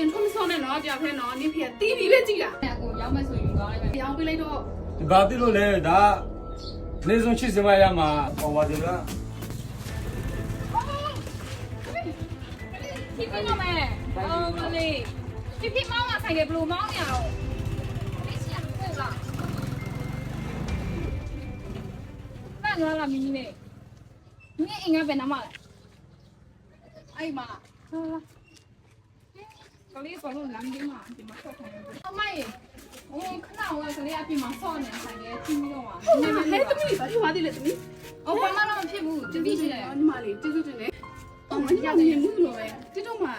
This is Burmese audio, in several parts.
ပြင်ထုံးမစောနဲ့နော်ကြောက်ခဲနော်နင်ဖေတီးပြီးပဲကြည့်တာအကိုရောက်မယ်ဆိုရင်သွားလိုက်မယ်ရောင်းပေးလိုက်တော့ဒီဘာတိလို့လဲဒါနေဆုံးချစ်စမရမှာဟောပါတယ်လားဖြစ်ဖြစ်တော့မယ်အော်မလေးဖြစ်ဖြစ်မောင်းလာဆိုင်ကဘလို့မောင်းနေရတော့ဒီစီကပို့လားဘာငါလာမင်းနေမင်းအင်္ဂါပဲနားမလားအဲ့မှာ ကလေးဘာလို့လမ်းကြီးမှာဒီမှာဆက်ထိုင်နေအမိုင်ဟိုခဏဝဲကလေးအပြင်မှာဆော့နေဆိုင်ကချင်းပြီးတော့မှာနင်မလေးသမီးဘာလို့သွားသေးလဲသမီးအော်ဘာမှတော့မဖြစ်ဘူးတတိရှိတယ်ညီမလေးကျေးဇူးတင်တယ်အော်မကြောက်နေဘူးလို့ပဲတိတော့မှ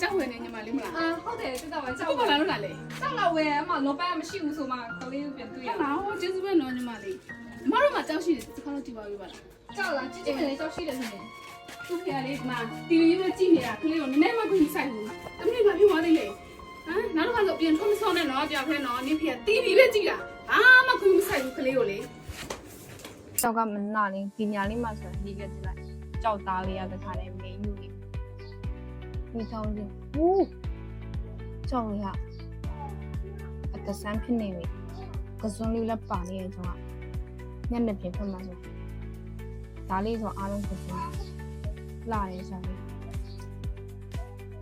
ကြောက်ဝင်နေညီမလေးမလားအာဟုတ်တယ်တက်တော့ပဲကြောကြောက်က်ပါပါလားလားလို့လားလေကြောက်တော့ဝဲအမလောပန်းမရှိဘူးဆိုမှကလေးကိုပြန်တွေ့ရဟုတ်လားဟောကျေးဇူးပဲနော်ညီမလေးမတို့မှကြောက်ရှိတယ်ဒီခါတော့ကြည့်ပါဦးပါလားကြောက်လားကြည့်ကြည့်လေးကြောက်ရှိတယ်ဆိုရင်သူ့ဖေကလေးကတီဗီပဲကြည့်နေတာကလေး ပြင်ထုံးမစောနဲ့နော်ကြောက်ခဲနော်နင်ဖေတီဗီပဲကြည့်တာဘာမှကိုမဆိုင်ဘူးကလေးကိုလေကြောက်ကမနာလေးဒီညာလေးမှဆိုရင်ဒီကကြည့်လိုက်ကြောက်သားလေးရတဲ့ခါနဲ့မင်းယူနေဒီကြောက်လေးဟူးကြောက်ရအတဆန်းဖြစ်နေပြီကစွန်းလေးလက်ပါနေရဲ့ကြောင့်ညနေပြင်ဖက်မှာဆိုဒါလေးဆိုအားလုံးကစွန်းလာရဲဆိုရင်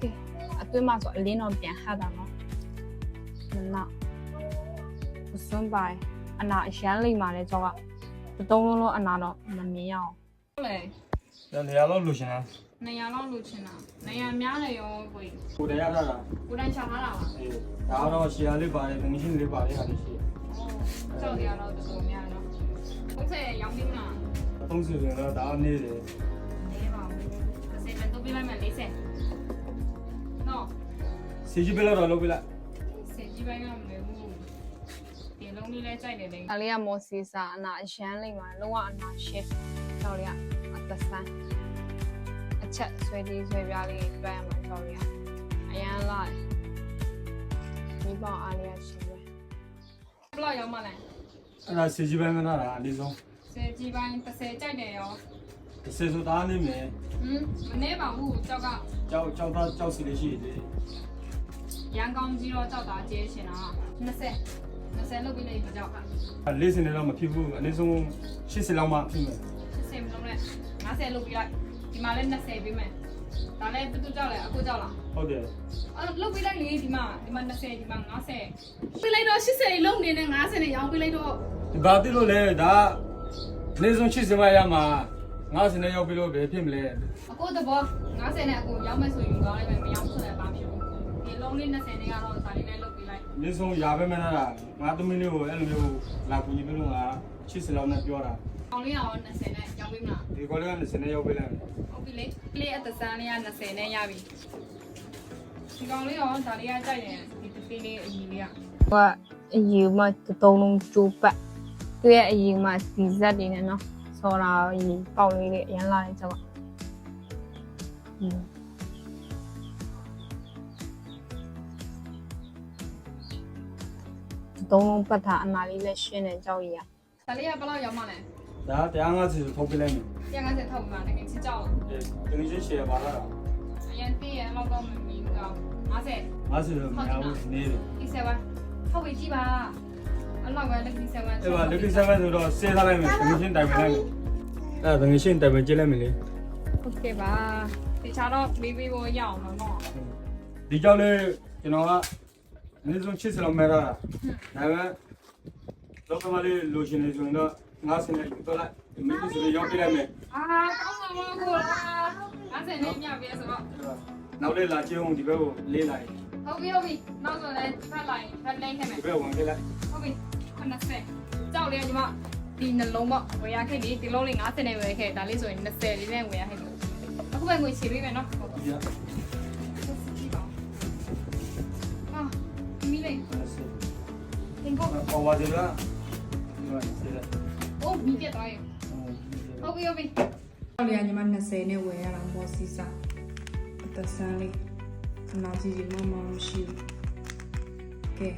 ကဲအတွင်းမှာဆိုအလင်းတော့ပြန်ဟတ်တာ နော်မနာကစွန်းပါအနာအရန်လိမ့်ပါလေကြောက်ကတုံးလုံးလုံးအနာတော့မမြင်ရအောင်ဟုတ်လေဒါနေရာလောက်လိုချင်တာနေရာလောက်လိုချင်တာနေရာများတယ်ရောကိုကြီးကိုတရားထားတာကိုတိုင်းချထားတာပါအေးဒါတော့ရှီယာလေးပါတယ်ငင်းချင်းလေးပါတယ်ဟာလေးရှိကြောက်ရတော့တော်တော်များတော့ဟုတ်ကဲ့ရောင်းပြီးမလားသုံးစီဆိုတော့ဒါနေတယ်နေပါဘူးစေတတော့ပြလိုက်မယ်40နော်စီကြီးပြလောက်တော့လုပ်ပြလိုက်စေကြီး ပိုင်းကမလဲဘူးဒီလုံးလေးလဲကြိုက်တယ်လေအလေးကမော်စီစာအနာအရန်လိမ့်ပါလုံးဝအနာရှင်းကြောက်ရအသက်ဆန်းအချက်ဆွဲကြီးဆွဲပြားလေးတွဲရမှာကြောက်ရအရန်လိုက်ဒီပေါ့အားလေးရှင်းပဲဘလောက်ရောက်မှလဲအဲ့ဒါစီကြီးပိုင်းကနာတာအနည်းဆုံးစေကြီးပိုင်း30ကြိုက်တယ်ရောတစ်စေဆိုသားနေမယ်ဟမ်မနေပါဘူးကြောက်ကကြောက်ကြောက်သားကြောက်စီလေးရှိတယ် ရန်ကောင်းကြီးတော့ကြောက်တာကျဲရှင်တာ20 20လောက်ပြီးနေကြောက်ကအဲ့လေးစင်တော့မဖြစ်ဘူးအနည်းဆုံး80လောက်မှဖြစ်မယ်60မလုံးနဲ့50လောက်ပြီးလိုက်ဒီမှာလည်း20ပြီးမယ်ဒါလည်းတူတူကြောက်လဲအခုကြောက်လားဟုတ်တယ်အဲ့လောက်ပြီးလိုက်လေဒီမှာဒီမှာ20ဒီမှာ50ပေးလိုက်တော့80လုံးနေနဲ့90နဲ့ရောင်းပေးလိုက်တော့ဒီဘာတိလို့လဲဒါနေဆုံးချစ်စမရမှာငါစနေရောက်ပြီလို့ပဲဖြစ်မလဲအခုတဘော90နဲ့အခုရောက်မယ်ဆိုရင်သွားလိုက်မယ်မရောက်ဆိုလည်းဘာဖြစ်ဘူး ဒီလုံးလေး20နဲ့ကတော့ဒါလေးလည်းလောက်ပြီးလိုက်နေဆုံးရပဲမနာတာငါသမီးလေးကိုအဲ့လိုမျိုးလာကူညီပြလို့ငါချစ်စလောက်နဲ့ပြောတာအောင်လေးအောင်20နဲ့ရောက်ပြီမလားဒီကောလေးကစနေရောက်ပြီလားဟုတ်ပြီလေလေးအသက်ဆန်းလေးက20နဲ့ရပြီဒီကောင်လေးရောဒါလေးကကြိုက်တယ်ဒီတသေးလေးအကြီးလေးကကအယူမှတုံးလုံးကျိုးပတ်သူရဲ့အယူမှဒီဇက်တွေနဲ့နော်ဆော်တာရီပေါက်လေးလေးအရင်လာတဲ့ကြောက်ကอืม သုံးလုံးပတ်တာအနာလေးလည်းရှင်းတယ်ကြောက်ရည်ရ။ဒါလေးကဘယ်လောက်ရောက်မှလဲဒါ150ထုတ်ပြလိုက်မယ်။150ထောက်မှလည်းငင်းချစ်ကြောက်။အဲတကယ်ချင်းရှယ်ပါလာတာ။အရင်တည့်ရလောက်တော့မမီဘူးကောင်း။50 50တော့မရဘူးနေတယ်။ဒီ7ပါ။ထောက်ဝေးကြည့်ပါ။အလောက်ကလက်ကြီး7ပါ။အဲ့ပါလက်ကြီး7ဆိုတော့စေးထားလိုက်မယ်တကယ်ချင်းတိုင်ပင်လိုက်မယ်။အဲ့တကယ်ချင်းတိုင်ပင်ကြည့်လိုက်မယ်လေ။ဟုတ်ကဲ့ပါ။ဒီချာတော့မေးပေးဖို့ရအောင်နော်။ဒီကြောက်လေးကျွန်တော်က နေဆုံးချစ်စလောက်မဲတာဒါပေမဲ့လောကမလေးလိုချင်နေဆိုရင်တော့ငါစနေယူတော့လိုက်ဒီမိတ်ဆွေရောက်ပြလိုက်မယ်အာကောင်းပါမကိုလား50နဲ့ညပြဆိုတော့နောက်လေးလာချေအောင်ဒီဘက်ကိုလေးလိုက်ဟုတ်ပြီဟုတ်ပြီနောက်ဆိုလည်းဖတ်လိုက်ဖတ်လိုက်ခဲ့မယ်ဒီဘက်ဝင်ပြလိုက်ဟုတ်ပြီ90ကြောက်လေညီမဒီနှလုံးပေါ့ဝယ်ရခဲ့ပြီဒီလုံးလေး50နဲ့ဝယ်ခဲ့ဒါလေးဆိုရင်20လေးနဲ့ဝယ်ရခဲ့ပြီအခုပဲငွေချေပေးမယ်နော်ဟုတ်ပါ Asleep. Can go. Oh, what is that? Oh, me get tired. Okay, okay. တော့လေညီမ20နဲ့ဝယ်ရတာပေါ့စီစာအသက်ဆန်းလေးခဏကြည့်ကြည့်မမမရှိဘူးကဲ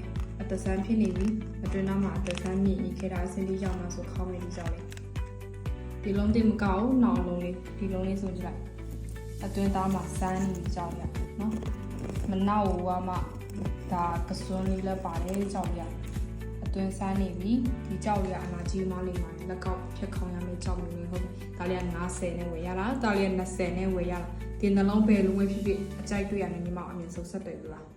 အသက်ဆန်းဖြစ်နေပြီအတွင်းနောက်မှာအသက်ဆန်းမြင့်ဤခဲ့တာအစင်းလေးရောက်လာဆိုခေါင်းလေးလေးရောက်လေဒီလုံးတင်မကောက်နောက်လုံးလေးဒီလုံးလေးဆိုကြည့်လိုက်အတွင်းသားမှာစမ်းနေကြောက်ရနော်မနောက်ဝါမှာ ဒါကစွန်းလေးလည်းပါတယ်ကြောက်ရအတွင်းဆန်းနေပြီဒီကြောက်ရအနာကြီးမောင်းလေးမှာလက်ကောက်ဖြတ်ခေါင်းရမယ့်ကြောက်မျိုးလေးဟုတ်တယ်ဒါလေးက90နဲ့ဝယ်ရတာဒါလေးက20နဲ့ဝယ်ရတာဒီနှလုံးပဲလုံးဝဖြစ်ဖြစ်အကြိုက်တွေ့ရတယ်ညီမအမြင်ဆုံးဆက်တယ်ပြီလား